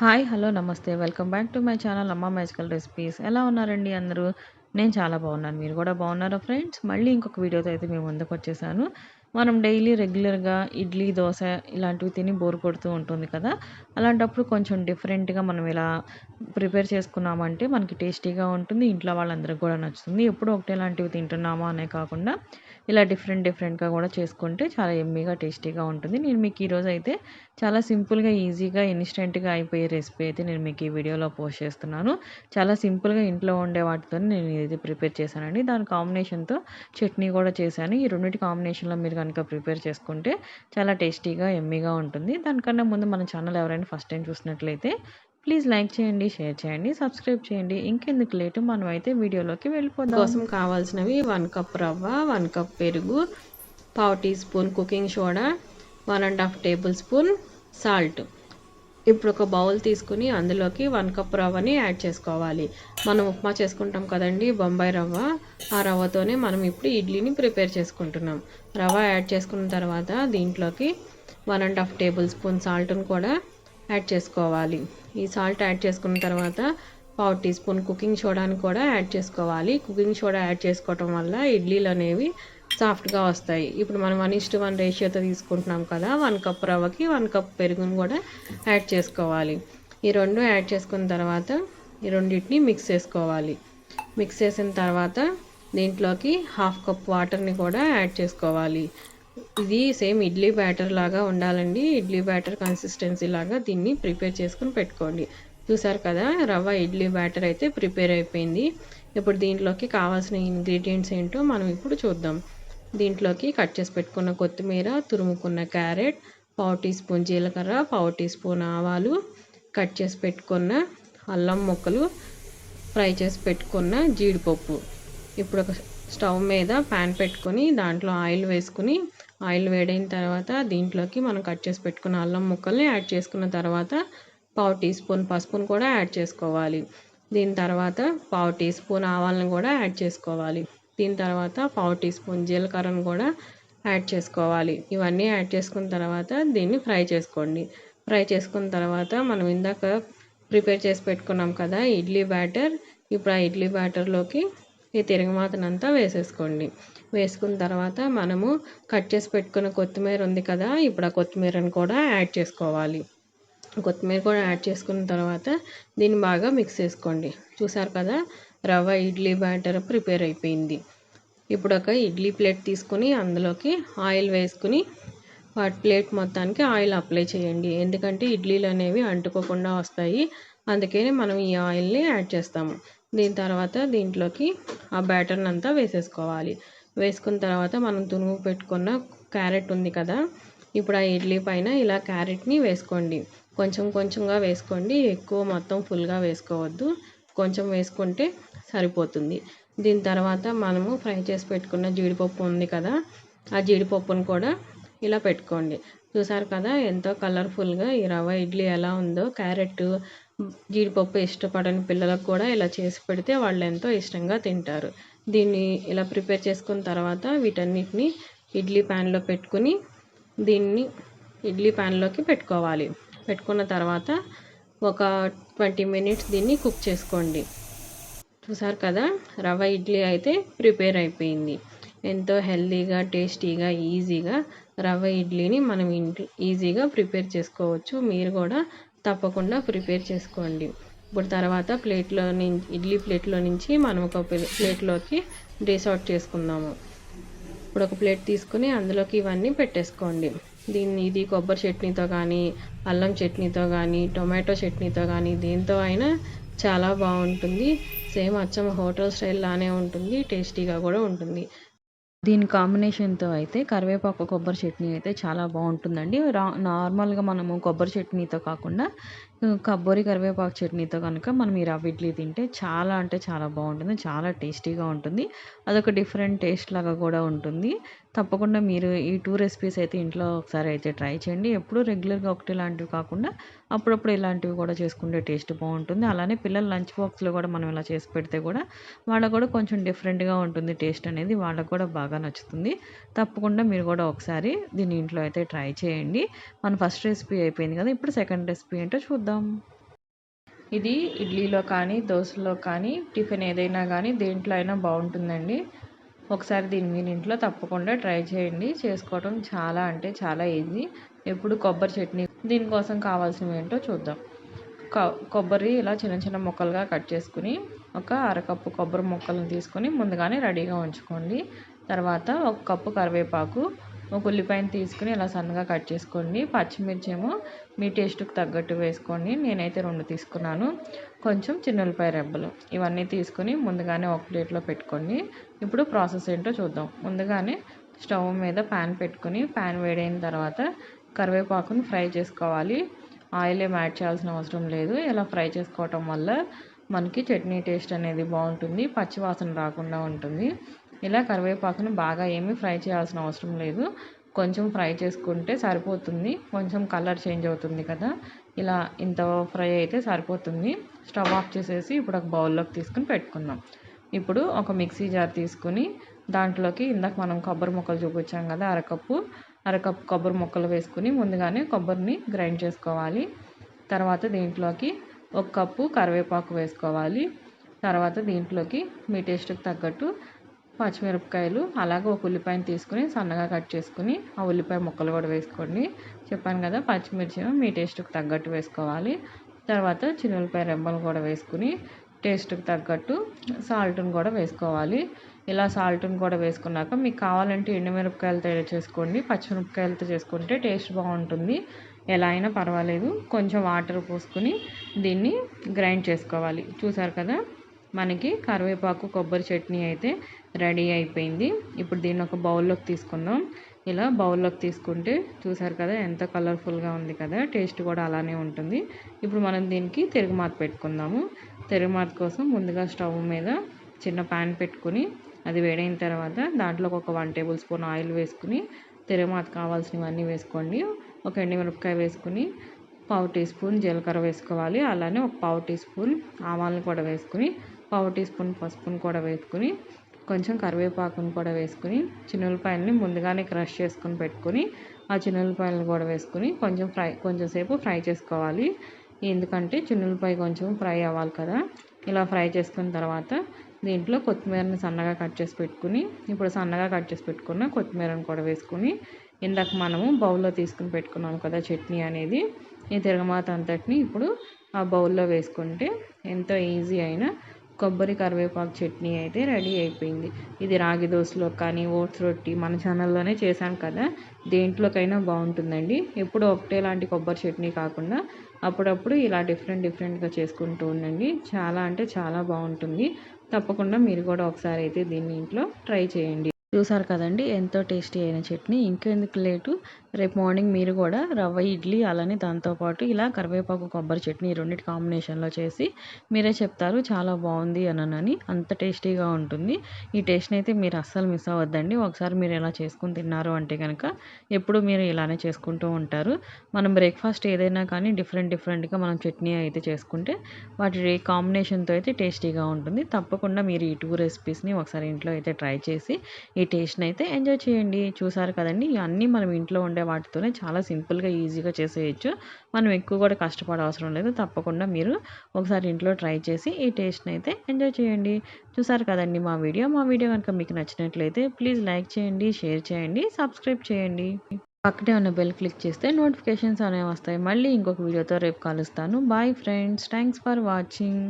Hi hello నమస్తే. Welcome back to my channel అమ్మ magical recipes. ఎలా ఉన్నారండి అందరూ? నేను చాలా బాగున్నాను. మీరు కూడా బాగున్నారా ఫ్రెండ్స్? మళ్ళీ ఇంకొక వీడియోతో అయితే మేము ముందుకు వచ్చేసాను. మనం డైలీ రెగ్యులర్గా ఇడ్లీ దోశ ఇలాంటివి తిని బోర్ కొడుతూ ఉంటుంది కదా. అలాంటప్పుడు కొంచెం డిఫరెంట్గా మనం ఇలా ప్రిపేర్ చేసుకున్నామంటే మనకి టేస్టీగా ఉంటుంది ఇంట్లో వాళ్ళందరికీ కూడా నచ్చుతుంది. ఎప్పుడు ఒకటే లాంటివి తింటున్నామా అనే కాకుండా ఇలా డిఫరెంట్ డిఫరెంట్గా కూడా చేసుకుంటే చాలా ఎమ్మీగా టేస్టీగా ఉంటుంది. నేను మీకు ఈరోజు అయితే చాలా సింపుల్గా ఈజీగా ఇన్స్టెంట్గా అయిపోయే రెసిపీ అయితే నేను మీకు ఈ వీడియోలో పోస్ట్ చేస్తున్నాను. చాలా సింపుల్గా ఇంట్లో ఉండే వాటితో నేను ఇది ప్రిపేర్ చేశానండి. దాని కాంబినేషన్తో చట్నీ కూడా చేశాను. ఈ రెండింటి కాంబినేషన్లో మీరు కనుక ప్రిపేర్ చేసుకుంటే చాలా టేస్టీగా ఎమ్మీగా ఉంటుంది. దానికన్నా ముందు మన ఛానల్ ఎవరైనా ఫస్ట్ టైం చూసినట్లయితే ప్లీజ్ లైక్ చేయండి షేర్ చేయండి సబ్స్క్రైబ్ చేయండి. ఇంకెందుకు లేటు మనం అయితే వీడియోలోకి వెళ్ళిపోదాం. కోసం కావాల్సినవి వన్ కప్ రవ్వ వన్ కప్ పెరుగు పావు teaspoon cooking soda one and half tablespoon salt. ఇప్పుడు ఒక బౌల్ తీసుకుని అందులోకి వన్ కప్ రవ్వని యాడ్ చేసుకోవాలి. మనం ఉప్మా చేసుకుంటాం కదండి బొంబాయి రవ్వ. ఆ రవ్వతోనే మనం ఇప్పుడు ఇడ్లీని ప్రిపేర్ చేసుకుంటున్నాం. రవ్వ యాడ్ చేసుకున్న తర్వాత దీంట్లోకి one and half tablespoon సాల్ట్ని కూడా యాడ్ చేసుకోవాలి. ఈ సాల్ట్ యాడ్ చేసుకున్న తర్వాత పావు టీ స్పూన్ కుకింగ్ సోడాని కూడా యాడ్ చేసుకోవాలి. కుకింగ్ సోడా యాడ్ చేసుకోవటం వల్ల ఇడ్లీలు అనేవి సాఫ్ట్గా వస్తాయి. ఇప్పుడు మనం వన్ ఇస్ట్ వన్ రేషియోతో తీసుకుంటున్నాం కదా వన్ కప్ రవ్వకి వన్ కప్ పెరుగును కూడా యాడ్ చేసుకోవాలి. ఈ రెండు యాడ్ చేసుకున్న తర్వాత ఈ రెండింటిని మిక్స్ చేసుకోవాలి. మిక్స్ చేసిన తర్వాత దీంట్లోకి హాఫ్ కప్ వాటర్ని కూడా యాడ్ చేసుకోవాలి. ఇది సేమ్ ఇడ్లీ బ్యాటర్ లాగా ఉండాలండి. ఇడ్లీ బ్యాటర్ కన్సిస్టెన్సీ లాగా దీన్ని ప్రిపేర్ చేసుకుని పెట్టుకోండి. చూసారు కదా రవ్వ ఇడ్లీ బ్యాటర్ అయితే ప్రిపేర్ అయిపోయింది. ఇప్పుడు దీంట్లోకి కావాల్సిన ఇంగ్రీడియంట్స్ ఏంటో మనం ఇప్పుడు చూద్దాం. దీంట్లోకి కట్ చేసి పెట్టుకున్న కొత్తిమీర తురుముకున్న క్యారెట్ పావు టీ స్పూన్ జీలకర్ర పావు టీ స్పూన్ ఆవాలు కట్ చేసి పెట్టుకున్న అల్లం ముక్కలు ఫ్రై చేసి పెట్టుకున్న జీడిపప్పు. ఇప్పుడు ఒక స్టవ్ మీద ప్యాన్ పెట్టుకొని దాంట్లో ఆయిల్ వేసుకుని ఆయిల్ వేడైన తర్వాత దీంట్లోకి మనం కట్ చేసి పెట్టుకున్న అల్లం ముక్కల్ని యాడ్ చేసుకున్న తర్వాత పావు టీ స్పూన్ పసుపును కూడా యాడ్ చేసుకోవాలి. దీని తర్వాత పావు టీ స్పూన్ ఆవాలను కూడా యాడ్ చేసుకోవాలి. దీని తర్వాత పావు టీ స్పూన్ జీలకర్రను కూడా యాడ్ చేసుకోవాలి. ఇవన్నీ యాడ్ చేసుకున్న తర్వాత దీన్ని ఫ్రై చేసుకోండి. ఫ్రై చేసుకున్న తర్వాత మనం ఇందాక ప్రిపేర్ చేసి పెట్టుకున్నాం కదా ఇడ్లీ బ్యాటర్ ఇప్పుడు ఆ ఇడ్లీ బ్యాటర్లోకి ఈ తిరగమాతనంతా వేసేసుకోండి. వేసుకున్న తర్వాత మనము కట్ చేసి పెట్టుకున్న కొత్తిమీర ఉంది కదా ఇప్పుడు ఆ కొత్తిమీరను కూడా యాడ్ చేసుకోవాలి. కొత్తిమీర కూడా యాడ్ చేసుకున్న తర్వాత దీన్ని బాగా మిక్స్ చేసుకోండి. చూసారు కదా? రవ్వ ఇడ్లీ బ్యాటర్ ప్రిపేర్ అయిపోయింది. ఇప్పుడు ఒక ఇడ్లీ ప్లేట్ తీసుకుని అందులోకి ఆయిల్ వేసుకుని వాటి ప్లేట్ మొత్తానికి ఆయిల్ అప్లై చేయండి. ఎందుకంటే ఇడ్లీలు అనేవి అంటుకోకుండా వస్తాయి. అందుకని మనం ఈ ఆయిల్ని యాడ్ చేస్తాము. దీని తర్వాత దీంట్లోకి ఆ బ్యాటర్ని అంతా వేసేసుకోవాలి. వేసుకున్న తర్వాత మనం తునుగు పెట్టుకున్న క్యారెట్ ఉంది కదా ఇప్పుడు ఆ ఇడ్లీ పైన ఇలా క్యారెట్ని వేసుకోండి. కొంచెం కొంచెంగా వేసుకోండి. ఎక్కువ మొత్తం ఫుల్గా వేసుకోవద్దు. కొంచెం వేసుకుంటే సరిపోతుంది. దీని తర్వాత మనము ఫ్రై చేసి పెట్టుకున్న జీడిపప్పు ఉంది కదా ఆ జీడిపప్పును కూడా ఇలా పెట్టుకోండి. చూసారు కదా ఎంతో కలర్ఫుల్గా ఈ రవ్వ ఇడ్లీ ఎలా ఉందో క్యారెట్ జీడిపప్పు ఇష్టపడని పిల్లలకు కూడా ఇలా చేసి పెడితే వాళ్ళు ఎంతో ఇష్టంగా తింటారు. దీన్ని ఇలా ప్రిపేర్ చేసుకున్న తర్వాత వీటన్నిటిని ఇడ్లీ ప్యాన్లో పెట్టుకుని దీన్ని ఇడ్లీ ప్యాన్లోకి పెట్టుకోవాలి. పెట్టుకున్న తర్వాత ఒక ట్వంటీ మినిట్స్ దీన్ని కుక్ చేసుకోండి. చూసారు కదా? రవ్వ ఇడ్లీ అయితే ప్రిపేర్ అయిపోయింది. ఎంతో హెల్తీగా టేస్టీగా ఈజీగా రవ్వ ఇడ్లీని మనం ఇంట్లో ఈజీగా ప్రిపేర్ చేసుకోవచ్చు. మీరు కూడా తప్పకుండా ప్రిపేర్ చేసుకోండి. ఇప్పుడు తర్వాత ప్లేట్లో నుంచి ఇడ్లీ ప్లేట్లో నుంచి మనం ఒక ప్లేట్లోకి డిష్ అవుట్ చేసుకుందాము. ఇప్పుడు ఒక ప్లేట్ తీసుకుని అందులోకి ఇవన్నీ పెట్టేసుకోండి. దీన్ని ఇది కొబ్బరి చట్నీతో కానీ అల్లం చట్నీతో కానీ టొమాటో చట్నీతో కానీ దేంతో అయినా చాలా బాగుంటుంది. సేమ్ అచ్చం హోటల్ స్టైల్ లానే ఉంటుంది టేస్టీగా కూడా ఉంటుంది. దీని కాంబినేషన్తో అయితే కరివేపాకు కొబ్బరి చట్నీ అయితే చాలా బాగుంటుందండి. రా నార్మల్గా మనము కొబ్బరి చట్నీతో కాకుండా కొబ్బరి కరివేపాకు చట్నీతో కనుక మనం ఈ రవ్వ ఇడ్లీ తింటే చాలా అంటే చాలా బాగుంటుంది చాలా టేస్టీగా ఉంటుంది. అదొక డిఫరెంట్ టేస్ట్ లాగా కూడా ఉంటుంది. తప్పకుండా మీరు ఈ టూ రెసిపీస్ అయితే ఇంట్లో ఒకసారి అయితే ట్రై చేయండి. ఎప్పుడు రెగ్యులర్గా ఒకటి లాంటివి కాకుండా అప్పుడప్పుడు ఇలాంటివి కూడా చేసుకుంటే టేస్ట్ బాగుంటుంది. అలానే పిల్లల లంచ్ బాక్స్లో కూడా మనం ఇలా చేసి పెడితే కూడా వాళ్ళకు కూడా కొంచెం డిఫరెంట్గా ఉంటుంది టేస్ట్ అనేది వాళ్ళకు కూడా బాగా నచ్చుతుంది. తప్పకుండా మీరు కూడా ఒకసారి దీన్ని ఇంట్లో అయితే ట్రై చేయండి. మన ఫస్ట్ రెసిపీ అయిపోయింది కదా ఇప్పుడు సెకండ్ రెసిపీ ఏంటో చూద్దాం. ఇది ఇడ్లీలో కానీ దోశలో కానీ టిఫిన్ ఏదైనా కానీ దేంట్లో అయినా బాగుంటుందండి. ఒకసారి దీన్ని మీరు ఇంట్లో తప్పకుండా ట్రై చేయండి. చేసుకోవడం చాలా అంటే చాలా ఈజీ. ఎప్పుడు కొబ్బరి చట్నీ దీనికోసం కావాల్సినవి ఏంటో చూద్దాం. కొబ్బరి ఇలా చిన్న చిన్న ముక్కలుగా కట్ చేసుకుని ఒక అరకప్పు కొబ్బరి ముక్కలను తీసుకొని ముందుగానే రెడీగా ఉంచుకోండి. తర్వాత ఒక కప్పు కరివేపాకు ఒక ఉల్లిపాయను తీసుకుని ఇలా సన్నగా కట్ చేసుకోండి. పచ్చిమిర్చి ఏమో మీ టేస్ట్కి తగ్గట్టు వేసుకోండి. నేనైతే రెండు తీసుకున్నాను. కొంచెం చిన్న ఉల్లిపాయ రెబ్బలు. ఇవన్నీ తీసుకుని ముందుగానే ఒక ప్లేట్లో పెట్టుకోండి. ఇప్పుడు ప్రాసెస్ ఏంటో చూద్దాం. ముందుగానే స్టవ్ మీద ప్యాన్ పెట్టుకుని ప్యాన్ వేడైన తర్వాత కరివేపాకును ఫ్రై చేసుకోవాలి. ఆయిల్ ఏం యాడ్ చేయాల్సిన అవసరం లేదు. ఇలా ఫ్రై చేసుకోవటం వల్ల మనకి చట్నీ టేస్ట్ అనేది బాగుంటుంది. పచ్చివాసన రాకుండా ఉంటుంది. ఇలా కరివేపాకుని బాగా ఏమీ ఫ్రై చేయాల్సిన అవసరం లేదు. కొంచెం ఫ్రై చేసుకుంటే సరిపోతుంది. కొంచెం కలర్ చేంజ్ అవుతుంది కదా. ఇలా ఇంత ఫ్రై అయితే సరిపోతుంది. స్టవ్ ఆఫ్ చేసేసి ఇప్పుడు ఒక బౌల్లోకి తీసుకుని పెట్టుకుందాం. ఇప్పుడు ఒక మిక్సీ జార్ తీసుకుని దాంట్లోకి ఇందాక మనం కొబ్బరి ముక్కలు చూపించాం కదా అరకప్పు. అరకప్పు కొబ్బరి ముక్కలు వేసుకుని ముందుగానే కొబ్బరిని గ్రైండ్ చేసుకోవాలి. తర్వాత దీంట్లోకి ఒక కప్పు కరివేపాకు వేసుకోవాలి. తర్వాత దీంట్లోకి మీ టేస్ట్కి తగ్గట్టు పచ్చిమిరపకాయలు అలాగే ఒక ఉల్లిపాయను తీసుకుని సన్నగా కట్ చేసుకుని ఆ ఉల్లిపాయ ముక్కలు కూడా వేసుకోండి. చెప్పాను కదా పచ్చిమిర్చి మీ టేస్ట్కి తగ్గట్టు వేసుకోవాలి. తర్వాత చిన్న ఉల్లిపాయ రెమ్మలు కూడా వేసుకుని టేస్ట్కి తగ్గట్టు సాల్ట్ని కూడా వేసుకోవాలి. ఇలా సాల్ట్ని కూడా వేసుకున్నాక మీకు కావాలంటే ఎండుమిరపకాయలతో చేసుకోండి. పచ్చిమిరపకాయలతో చేసుకుంటే టేస్ట్ బాగుంటుంది. ఎలా అయినా పర్వాలేదు. కొంచెం వాటర్ పోసుకుని దీన్ని గ్రైండ్ చేసుకోవాలి. చూసారు కదా మనకి కరివేపాకు కొబ్బరి చట్నీ అయితే రెడీ అయిపోయింది. ఇప్పుడు దీన్ని ఒక బౌల్లోకి తీసుకుందాం. ఇలా బౌల్లోకి తీసుకుంటే చూసారు కదా ఎంత కలర్ఫుల్గా ఉంది కదా టేస్ట్ కూడా అలానే ఉంటుంది. ఇప్పుడు మనం దీనికి తిరుగుమాత పెట్టుకుందాము. తిరుగుమాత కోసం ముందుగా స్టవ్ మీద చిన్న ప్యాన్ పెట్టుకుని అది వేడైన తర్వాత దాంట్లో ఒక వన్ టేబుల్ స్పూన్ ఆయిల్ వేసుకుని తిరుగుమాత కావాల్సినవన్నీ వేసుకోండి. ఒక ఎండుమిరపకాయ వేసుకుని పావు టీ స్పూన్ జీలకర్ర వేసుకోవాలి. అలానే ఒక పావు టీ స్పూన్ ఆవాలను కూడా వేసుకుని పావు టీ స్పూన్ పసుపును కూడా వేసుకుని కొంచెం కరివేపాకును కూడా వేసుకుని చిన్నులపాయలని ముందుగానే క్రష్ చేసుకుని పెట్టుకుని ఆ చిన్నులపాయలను కూడా వేసుకుని కొంచెం ఫ్రై కొంచెం సేపు ఫ్రై చేసుకోవాలి. ఎందుకంటే చిన్నులపాయ కొంచెం ఫ్రై అవ్వాలి కదా. ఇలా ఫ్రై చేసుకున్న తర్వాత దీంట్లో కొత్తిమీరని సన్నగా కట్ చేసి పెట్టుకుని ఇప్పుడు సన్నగా కట్ చేసి పెట్టుకున్న కొత్తిమీరని కూడా వేసుకుని ఇందాక మనము బౌల్లో తీసుకుని పెట్టుకున్నాము కదా చట్నీ అనేది ఈ తిరగమాత అంతటిని ఇప్పుడు ఆ బౌల్లో వేసుకుంటే ఎంతో ఈజీ అయిన కొబ్బరి కరివేపాకు చట్నీ అయితే రెడీ అయిపోయింది. ఇది రాగి దోశలో కానీ ఓట్స్ రొట్టి మన ఛానల్లోనే చేశాను కదా. దేంట్లోకైనా బాగుంటుందండి. ఎప్పుడు ఒకటే లాంటి కొబ్బరి చట్నీ కాకుండా అప్పుడప్పుడు ఇలా డిఫరెంట్ డిఫరెంట్గా చేసుకుంటూ ఉండండి. చాలా అంటే చాలా బాగుంటుంది. తప్పకుండా మీరు కూడా ఒకసారి అయితే దీన్ని ఇంట్లో ట్రై చేయండి. చూసారు కదండి ఎంతో టేస్టీ అయిన చట్నీ. ఇంకెందుకు లేటు? రేపు మార్నింగ్ మీరు కూడా రవ్వ ఇడ్లీ అలానే దాంతోపాటు ఇలా కరివేపాకు కొబ్బరి చట్నీ రెండింటి కాంబినేషన్లో చేసి మీరే చెప్తారు. చాలా బాగుంది అనని అంత టేస్టీగా ఉంటుంది. ఈ టేస్ట్ని అయితే మీరు అస్సలు మిస్ అవ్వద్దండి. ఒకసారి మీరు ఎలా చేసుకుని తిన్నారు అంటే కనుక ఎప్పుడు మీరు ఇలానే చేసుకుంటూ ఉంటారు. మనం బ్రేక్ఫాస్ట్ ఏదైనా కానీ డిఫరెంట్ డిఫరెంట్గా మనం చట్నీ అయితే చేసుకుంటే వాటి కాంబినేషన్తో అయితే టేస్టీగా ఉంటుంది. తప్పకుండా మీరు ఈ టూ రెసిపీస్ని ఒకసారి ఇంట్లో అయితే ట్రై చేసి ఈ టేస్ట్ని అయితే ఎంజాయ్ చేయండి. చూసారు కదండి? ఇవన్నీ మనం ఇంట్లో ఉండే వాటితోనే చాలా సింపుల్గా ఈజీగా చేసేయచ్చు. మనం ఎక్కువ కూడా కష్టపడ అవసరం లేదు. తప్పకుండా మీరు ఒకసారి ఇంట్లో ట్రై చేసి ఈ టేస్ట్ని అయితే ఎంజాయ్ చేయండి. చూసారు కదండి మా వీడియో? మా వీడియో కనుక మీకు నచ్చినట్లయితే ప్లీజ్ లైక్ చేయండి షేర్ చేయండి సబ్స్క్రైబ్ చేయండి. పక్కనే ఉన్న బెల్ క్లిక్ చేస్తే నోటిఫికేషన్స్ అనేవి వస్తాయి. మళ్ళీ ఇంకొక వీడియోతో రేపు కలుస్తాను. Bye friends. Thanks for watching.